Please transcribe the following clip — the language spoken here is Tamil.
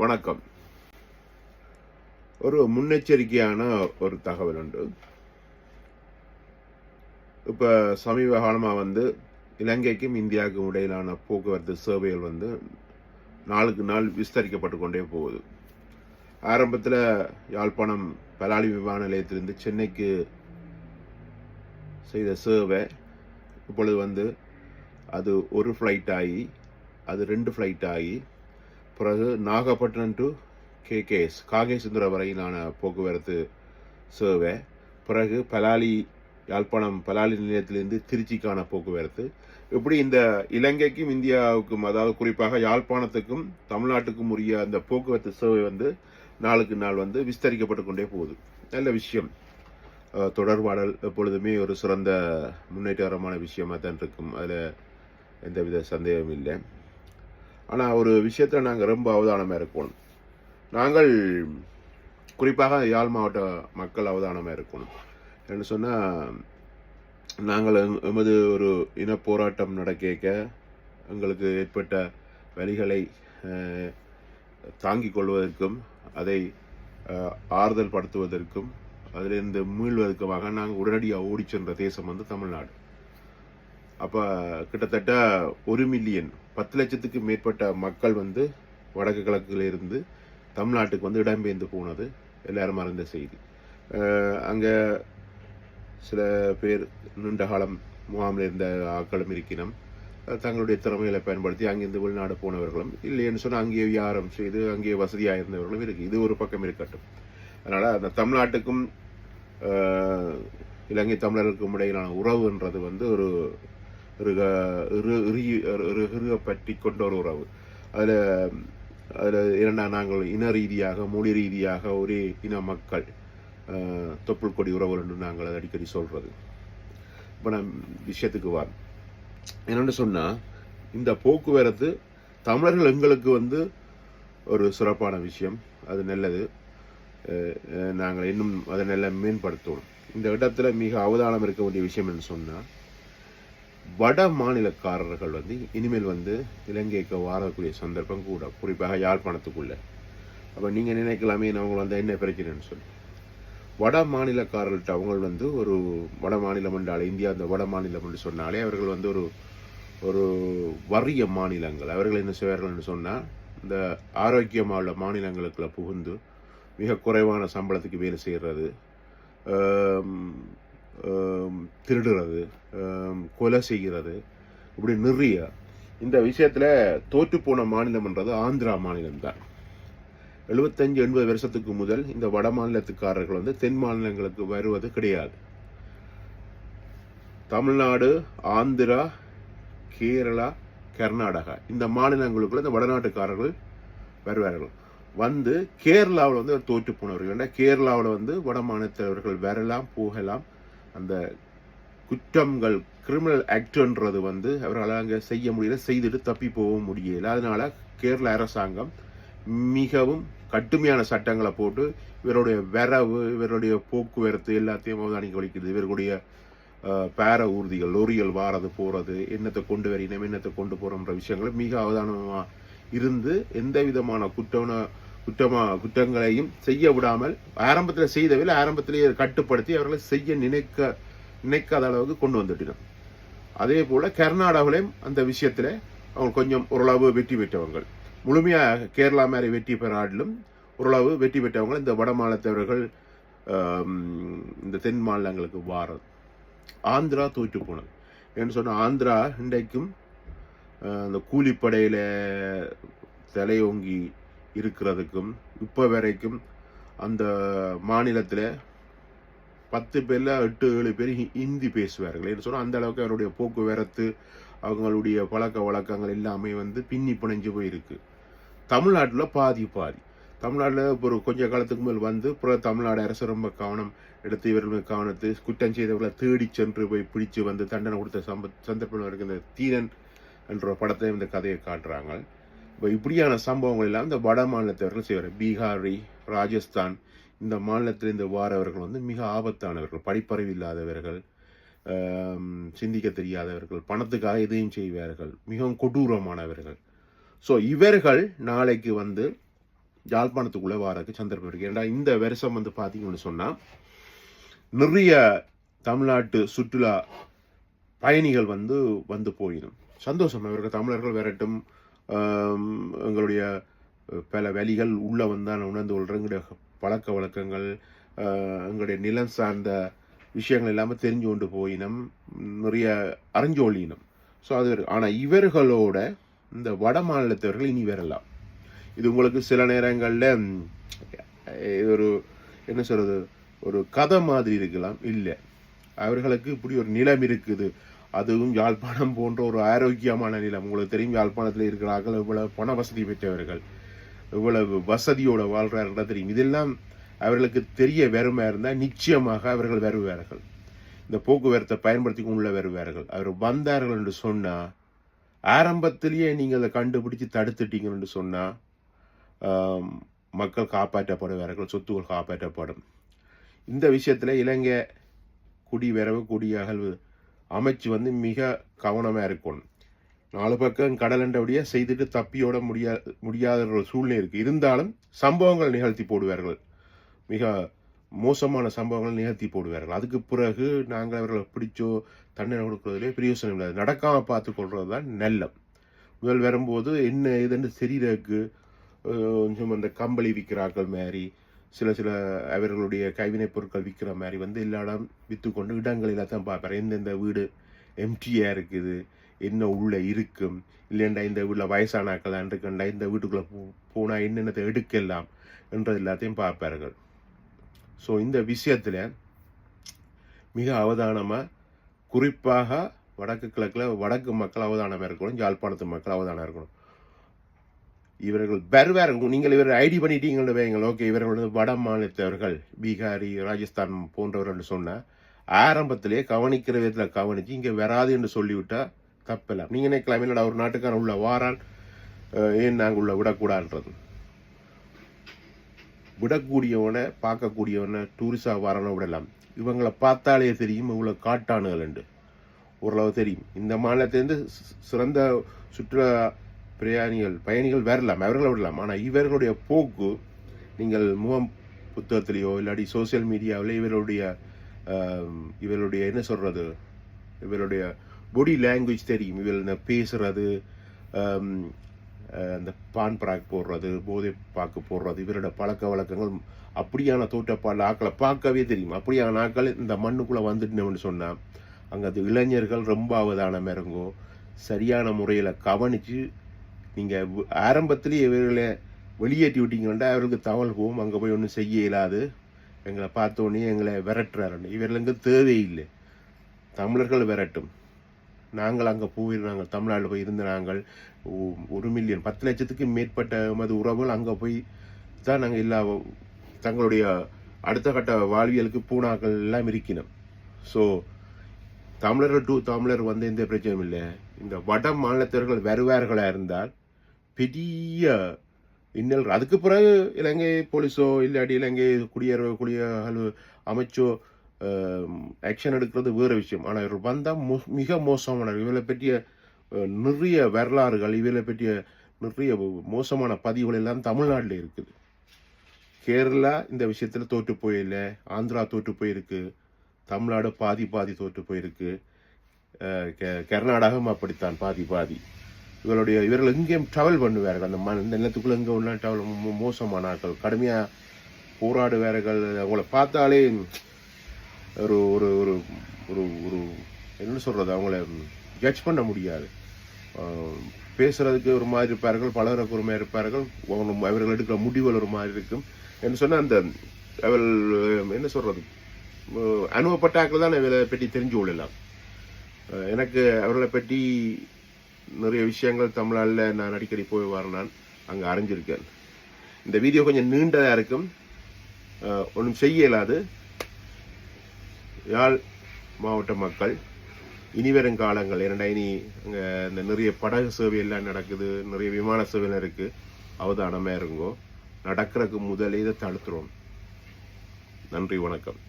வணக்கம். ஒரு முன்னெச்சரிக்கையான ஒரு தகவல் உண்டு. இப்போ சமீப காலமாக வந்து இலங்கைக்கும் இந்தியாவுக்கும் இடையிலான போக்குவரத்து சேவைகள் வந்து நாளுக்கு நாள் விஸ்தரிக்கப்பட்டு கொண்டே போகுது. ஆரம்பத்தில் யாழ்ப்பாணம் பலாலி விமான நிலையத்திலிருந்து சென்னைக்கு செய்த சேவை இப்பொழுது வந்து அது ஒரு ஃப்ளைட் ஆகி அது ரெண்டு ஃப்ளைட் ஆகி பிறகு நாகப்பட்டினம் டு கேகேஎஸ் காகேசுந்தர வரையிலான போக்குவரத்து சேவை. பிறகு பலாலி யாழ்ப்பாணம் பலாலி நிலையத்திலிருந்து திருச்சிக்கான போக்குவரத்து. இப்படி இந்த இலங்கைக்கும் இந்தியாவுக்கும் அதாவது குறிப்பாக யாழ்ப்பாணத்துக்கும் தமிழ்நாட்டுக்கும் உரிய அந்த போக்குவரத்து சேவை வந்து நாளுக்கு நாள் வந்து விஸ்தரிக்கப்பட்டு கொண்டே போகுது. நல்ல விஷயம். தொடர்பாடல் எப்பொழுதுமே ஒரு சிறந்த முன்னேற்றகரமான விஷயமா தான் இருக்கும். அதில் எந்தவித சந்தேகமும் இல்லை. ஆனால் ஒரு விஷயத்தில் நாங்கள் ரொம்ப அவதானமாக இருக்கணும். நாங்கள் குறிப்பாக யாழ் மாவட்ட மக்கள் அவதானமாக இருக்கணும். என்று சொன்னால் நாங்கள் எங் எமது ஒரு இன போராட்டம் நடக்க எங்களுக்கு ஏற்பட்ட வழிகளை தாங்கிக் கொள்வதற்கும் அதை ஆறுதல் படுத்துவதற்கும் அதிலிருந்து மீள்வதற்குமாக நாங்கள் உடனடியாக ஓடி சென்ற தேசம் வந்து தமிழ்நாடு. அப்போ கிட்டத்தட்ட ஒரு மில்லியன் பத்து லட்சத்துக்கு மேற்பட்ட மக்கள் வந்து வடக்கு கிழக்கிலிருந்து தமிழ்நாட்டுக்கு வந்து இடம்பெயர்ந்து போனது எல்லாரும் அறிந்த செய்தி. அங்கே சில பேர் நீண்ட காலம் முகாமில் இருந்த ஆட்களும் இருக்கினம். தங்களுடைய திறமைகளை பயன்படுத்தி அங்கிருந்து வெளிநாடு போனவர்களும் இல்லைன்னு சொன்னால் அங்கேயே வியாரம் செய்து அங்கேயே வசதியாக இருந்தவர்களும் இருக்குது இது ஒரு பக்கம் இருக்கட்டும். அதனால் அந்த தமிழ்நாட்டுக்கும் இலங்கை தமிழர்களுக்கும் இடையிலான உறவுன்றது வந்து ஒரு இறுக இறுகி இறுக பற்றி கொண்ட ஒரு உறவு அதில் அதில் இரண்டா நாங்கள் இன ரீதியாக மொழி ரீதியாக ஒரே இன மக்கள் தொப்புள் கொடி உறவுகள் என்று நாங்கள் அதை அடிக்கடி சொல்கிறது இப்போ நான் விஷயத்துக்கு வா என்னென்னு சொன்னால் இந்த போக்குவரத்து தமிழர்கள் எங்களுக்கு வந்து ஒரு சிறப்பான விஷயம் அது நல்லது நாங்கள் இன்னும் அதை நல்லா மேம்படுத்தணும் இந்த இடத்துல மிக அவதானம் இருக்க வேண்டிய விஷயம் என்று சொன்னால் வட மாநிலக்காரர்கள் வந்து இனிமேல் வந்து இலங்கைக்கு வாழக்கூடிய சந்தர்ப்பம் கூட குறிப்பாக யாழ்ப்பாணத்துக்குள்ளே. அப்போ நீங்கள் நினைக்கலாமே அவங்க வந்து என்ன பிரச்சனைன்னு சொல்லி. வட மாநிலக்காரர்கள்ட்ட அவங்க வந்து ஒரு வட மாநிலம் என்றாலே இந்தியா அந்த வட மாநிலம் என்று சொன்னாலே அவர்கள் வந்து ஒரு ஒரு வறிய மாநிலங்கள். அவர்கள் என்ன செய்வார்கள் என்று சொன்னால் இந்த ஆரோக்கியமாக உள்ள மாநிலங்களுக்குள்ள புகுந்து மிக குறைவான சம்பளத்துக்கு வேலை செய்கிறது திருடுறது கொலை செய்கிறது இப்படி நிறைய. இந்த விஷயத்தில் தோற்றுப்போன மாநிலம்ன்றது ஆந்திரா மாநிலம் தான் எழுபத்தஞ்சு எண்பது வருஷத்துக்கு முதல் இந்த வட மாநிலத்துக்காரர்கள் வந்து தென் மாநிலங்களுக்கு வருவது கிடையாது. தமிழ்நாடு ஆந்திரா கேரளா கர்நாடகா இந்த மாநிலங்களுக்குள்ள இந்த வடநாட்டுக்காரர்கள் வருவார்கள். வந்து கேரளாவில் வந்து தோற்று போனவர்கள். ஏன்னா கேரளாவில் வந்து வட மாநிலத்தவர்கள் வரலாம் போகலாம். அந்த குற்றங்கள் கிரிமினல் ஆக்டுன்றது வந்து அவர்களால் அங்கே செய்ய முடியல செய்துட்டு தப்பி போகவும் முடியல. அதனால கேரள அரசாங்கம் மிகவும் கடுமையான சட்டங்களை போட்டு இவருடைய வரவு இவருடைய போக்குவரத்து எல்லாத்தையும் அவதானிக்க வைக்கிறது இவர்களுடைய பேர ஊர்திகள் லொரியல் வாரது போகிறது என்னத்தை கொண்டு வரினோம் என்னத்தை கொண்டு போகிறோம்ன்ற விஷயங்களை மிக அவதானமாக இருந்து எந்த விதமான குற்றன குற்றமா குற்றங்களையும் செய்ய விடாமல் ஆரம்பத்தில் செய்தவில் ஆரம்பத்திலேயே கட்டுப்படுத்தி அவர்களை செய்ய நினைக்க நினைக்காத அளவுக்கு கொண்டு வந்துட்டினோம் அதே போல கர்நாடகாவிலையும் அந்த விஷயத்துல அவங்க கொஞ்சம் ஓரளவு வெற்றி பெற்றவர்கள். முழுமையாக கேரளா மாதிரி வெற்றி பெறாட்டிலும் ஓரளவு வெற்றி பெற்றவங்க இந்த வட மாநிலத்தவர்கள் இந்த தென் மாநிலங்களுக்கு வாரது. ஆந்திரா தோற்று போனது. ஏன்னு சொன்னால் ஆந்திரா இன்றைக்கும் அந்த கூலிப்படையில் தலையோங்கி இருக்கிறதுக்கும் இப்போ வரைக்கும் அந்த மாநிலத்தில் பத்து பேரில் எட்டு ஏழு பேர் ஹி- ஹிந்தி பேசுவார்கள் என்று சொன்னால் அந்த அளவுக்கு அவருடைய போக்குவரத்து அவங்களுடைய பழக்க வழக்கங்கள் எல்லாமே வந்து பின்னி பிணைஞ்சு போயிருக்கு. தமிழ்நாட்டில் பாதி பாதி. தமிழ்நாட்டில் இப்போ ஒரு கொஞ்ச காலத்துக்கு மேல் வந்து புற தமிழ்நாடு அரசு ரொம்ப கவனம் எடுத்து இவர்கள் கவனத்து குற்றம் செய்தவர்களை தேடி சென்று போய் பிடிச்சு வந்து தண்டனை கொடுத்த சம்ப சந்தர்ப்பம் இருக்கிற தீரன் என்ற படத்தை இந்த கதையை காட்டுறாங்க. இப்படியான சம்பவங்கள் எல்லாம் இந்த வட மாநிலத்தவர்கள் செய்வார். பீகாரி ராஜஸ்தான் இந்த மாநிலத்திலிருந்து வாரவர்கள் வந்து மிக ஆபத்தானவர்கள் படிப்பறிவு இல்லாதவர்கள் சிந்திக்க தெரியாதவர்கள் பணத்துக்காக எதையும் செய்வார்கள் மிகவும் கொடூரமானவர்கள். ஸோ இவர்கள் நாளைக்கு வந்து யாழ்ப்பாணத்துக்குள்ளே வாரதுக்கு சந்தர்ப்பம் இருக்குது ஏன்னா இந்த வருஷம் வந்து பார்த்தீங்கன்னு சொன்னால் நிறைய தமிழ்நாட்டு சுற்றுலா பயணிகள் வந்து வந்து போயிடும். சந்தோஷம். இவர்கள் தமிழர்கள் வரட்டும் எங்களுடைய பல வழிகள் உள்ள வந்தான் உணர்ந்து கொள்கிற எங்களுடைய பழக்க வழக்கங்கள் எங்களுடைய நிலம் சார்ந்த விஷயங்கள் இல்லாமல் தெரிஞ்சு கொண்டு போயினம். நிறைய அறிஞ்சொழினம் ஸோ அது ஆனால் இவர்களோட இந்த வட மாநிலத்தவர்கள் இனி வரலாம். இது உங்களுக்கு சில நேரங்களில் ஒரு என்ன சொல்கிறது ஒரு கதை மாதிரி இருக்கலாம். இல்லை. அவர்களுக்கு இப்படி ஒரு நிலம் இருக்குது. அதுவும் யாழ்ப்பாணம் போன்ற ஒரு ஆரோக்கியமான நிலம். உங்களுக்கு தெரியும் யாழ்ப்பாணத்தில் இருக்கிறார்கள் இவ்வளவு பண வசதி பெற்றவர்கள் இவ்வளவு வசதியோட வாழ்றார்கள் தெரியும். இதெல்லாம் அவர்களுக்கு தெரிய வெறுமையா இருந்தால் நிச்சயமாக அவர்கள் வருவார்கள். இந்த போக்குவரத்தை பயன்படுத்தி உள்ள வருவார்கள். அவர் வந்தார்கள் என்று சொன்னால் ஆரம்பத்திலேயே நீங்கள் அதை கண்டுபிடிச்சு தடுத்துட்டீங்கன்னு என்று சொன்னால் மக்கள் காப்பாற்றப்படுவார்கள் சொத்துக்கள் காப்பாற்றப்படும். இந்த விஷயத்தில் இலங்கை குடிவரவு குடியகல்வு அமைச்சு வந்து மிக கவனமாக இருக்கணும். நாலு பக்கம் கடலண்டபடியாக செய்துட்டு தப்பியோட முடியா முடியாத ஒரு சூழ்நிலை இருக்குது இருந்தாலும் சம்பவங்கள் நிகழ்த்தி போடுவார்கள். மிக மோசமான சம்பவங்கள் நிகழ்த்தி போடுவார்கள். அதுக்கு பிறகு நாங்கள் அவர்களை பிடிச்சோ தண்ணீரை கொடுக்குறதுலே பிரயோசனம் இல்லை. நடக்காமல் பார்த்து கொள்வது தான் நல்லம். முதல் வரும்போது என்ன ஏதுன்னு தெரியுறதுக்கு கொஞ்சம் அந்த கம்பளி விற்கிறாக்கள் மாதிரி சில சில அவர்களுடைய கைவினைப் பொருட்கள் விற்கிற மாதிரி வந்து எல்லா இடம் விற்று கொண்டு இடங்களில் தான் பார்க்குறேன் எந்தெந்த வீடு எம்டியாக இருக்குது என்ன உள்ளே இருக்கும் இல்லைண்டா இந்த வீட்டில் வயசானாக்கள் இருக்குண்டா இந்த வீட்டுக்குள்ளே போ போனால் என்னென்னத்தை எடுக்கலாம் என்றது எல்லாத்தையும் பார்ப்பார்கள். ஸோ இந்த விஷயத்தில் மிக அவதானமாக குறிப்பாக வடக்கு கிழக்கில் வடக்கு மக்கள் அவதானமாக இருக்கணும் யாழ்ப்பாணத்து மக்கள் அவதானம் இருக்கணும். இவர்கள் வருவார் நீங்கள் இவர் ஐடி பண்ணிட்டீங்கன்னு வைங்கள் ஓகே இவர்கள் வட மாநிலத்தவர்கள். பீகாரி ராஜஸ்தான் போன்றவர்கள் சொன்னால் ஆரம்பத்திலே கவனிக்கிற விதத்தில் கவனித்து இங்கே வராது என்று சொல்லிவிட்டால் தப்பலாம் நீங்கள் நினைக்கலாம் என்னடா ஒரு நாட்டுக்காரன் உள்ள வாரான் ஏன் நாங்கள் உள்ள விடக்கூடாதுன்றது? விடக்கூடியவனை பார்க்கக்கூடியவனை டூரிஸ்டாக வரணும் விடலாம். இவங்களை பார்த்தாலே தெரியும் இவ்வளோ காட்டானுகள் உண்டு ஓரளவு தெரியும். இந்த மாநிலத்திலேருந்து சிறந்த சுற்றுலா பிரயாணிகள் பயணிகள் வரலாம் அவர்களை விடலாம். ஆனால் இவர்களுடைய போக்கு நீங்கள் முகம் புத்தகத்திலேயோ இல்லாட்டி சோஷியல் மீடியாவில் இவருடைய இவருடைய என்ன சொல்கிறது இவருடைய பொடி லாங்குவேஜ் தெரியும். இவர்கள் பேசுறது அந்த பான் பிராக் போடுறது போதை பாக்கு போடுறது இவரோட பழக்க வழக்கங்கள் அப்படியான தோட்டப்பாடு ஆக்களை பார்க்கவே தெரியும். அப்படியான ஆக்கள் இந்த மண்ணுக்குள்ளே வந்துட்டோம்னு சொன்னால் அங்கே அது இளைஞர்கள் ரொம்ப அவதானம் இறங்கோ சரியான முறையில் கவனித்து நீங்கள் ஆரம்பத்திலேயே இவர்களை வெளியேற்றி விட்டீங்கன்னா அவர்களுக்கு தகவல் போகும். அங்கே போய் ஒன்றும் செய்ய இயலாது. எங்களை பார்த்தோன்னே எங்களை விரட்டுறாருன்னு இவர்களுக்கு தேவையில்லை தமிழர்கள் விரட்டும். நாங்கள் அங்கே போய் நாங்கள் தமிழ்நாட்டில் போய் இருந்த நாங்கள் ஒரு மில்லியன் பத்து லட்சத்துக்கு மேற்பட்ட மது உறவுகள் அங்கே போய் தான் நாங்கள் எல்லா தங்களுடைய அடுத்த கட்ட வாழ்வியலுக்கு பூனாக்கள் எல்லாம் இருக்கணும் ஸோ தமிழர்கள் டூ தமிழர் வந்து எந்த பிரச்சனையும் இல்லை. இந்த வட மாநிலத்தவர்கள் வருவார்களாக இருந்தால் பெரிய இன்னல் அதுக்கு பிறகு இலங்கை போலீஸோ இல்லாட்டி இலங்கை குடியேற குடியரவு அமைச்சோ ஆக்ஷன் எடுக்கிறது வேறு விஷயம். ஆனால் இவர் வந்தால் மோ மிக மோசமான இவளை பற்றிய நிறைய வரலாறுகள் இவளை பற்றிய நிறைய மோசமான பதிவுகள் எல்லாம் தமிழ்நாட்டில் இருக்குது. கேரளா இந்த விஷயத்தில் தோற்று போயில்ல. ஆந்திரா தோற்று போயிருக்கு. தமிழ்நாடு பாதி பாதி தோற்று போயிருக்கு. கர்நாடகம் அப்படித்தான் பாதி பாதி. இவருடைய இவர்கள் எங்கேயும் ட்ராவல் பண்ணுவார்கள்? அந்த மண் இந்த நிலத்துக்குள்ள எங்கே உள்ள ட்ராவல் மோசமான ஆட்கள் கடுமையாக போராடுவார்கள். அவங்கள பார்த்தாலே ஒரு ஒரு ஒரு ஒரு ஒரு என்ன சொல்கிறது அவங்கள ஜட்ஜ் பண்ண முடியாது. பேசுகிறதுக்கு ஒரு மாதிரி இருப்பார்கள் பலருக்கு ஒரு மாதிரி இருப்பார்கள் அவங்க- அவர்கள் எடுக்கிற முடிவுகள் ஒரு மாதிரி இருக்கும். என்று சொன்னால் அந்த அவர்கள் என்ன சொல்கிறது அனுபவப்பட்டாக்கள் தான் இவரை பற்றி தெரிஞ்சு கொள்ளலாம். எனக்கு அவர்களை பற்றி நிறைய விஷயங்கள் தமிழ்நாட்டில் நான் அடிக்கடி போய் வரேன். நான் அங்கே அறிஞ்சிருக்கேன். இந்த வீடியோ கொஞ்சம் நீண்டதாக இருக்கும். ஒன்றும் செய்ய இயலாது. யாழ் மாவட்ட மக்கள் இனி வரும் காலங்கள் ஏன்னா இனி அங்கே இந்த நிறைய படகு சேவை எல்லாம் நடக்குது நிறைய விமான சேவைலாம் இருக்கு. அவதானமாக இருங்கோ நடக்கிறதுக்கு முதலே இதை தடுத்துரும் நன்றி வணக்கம்.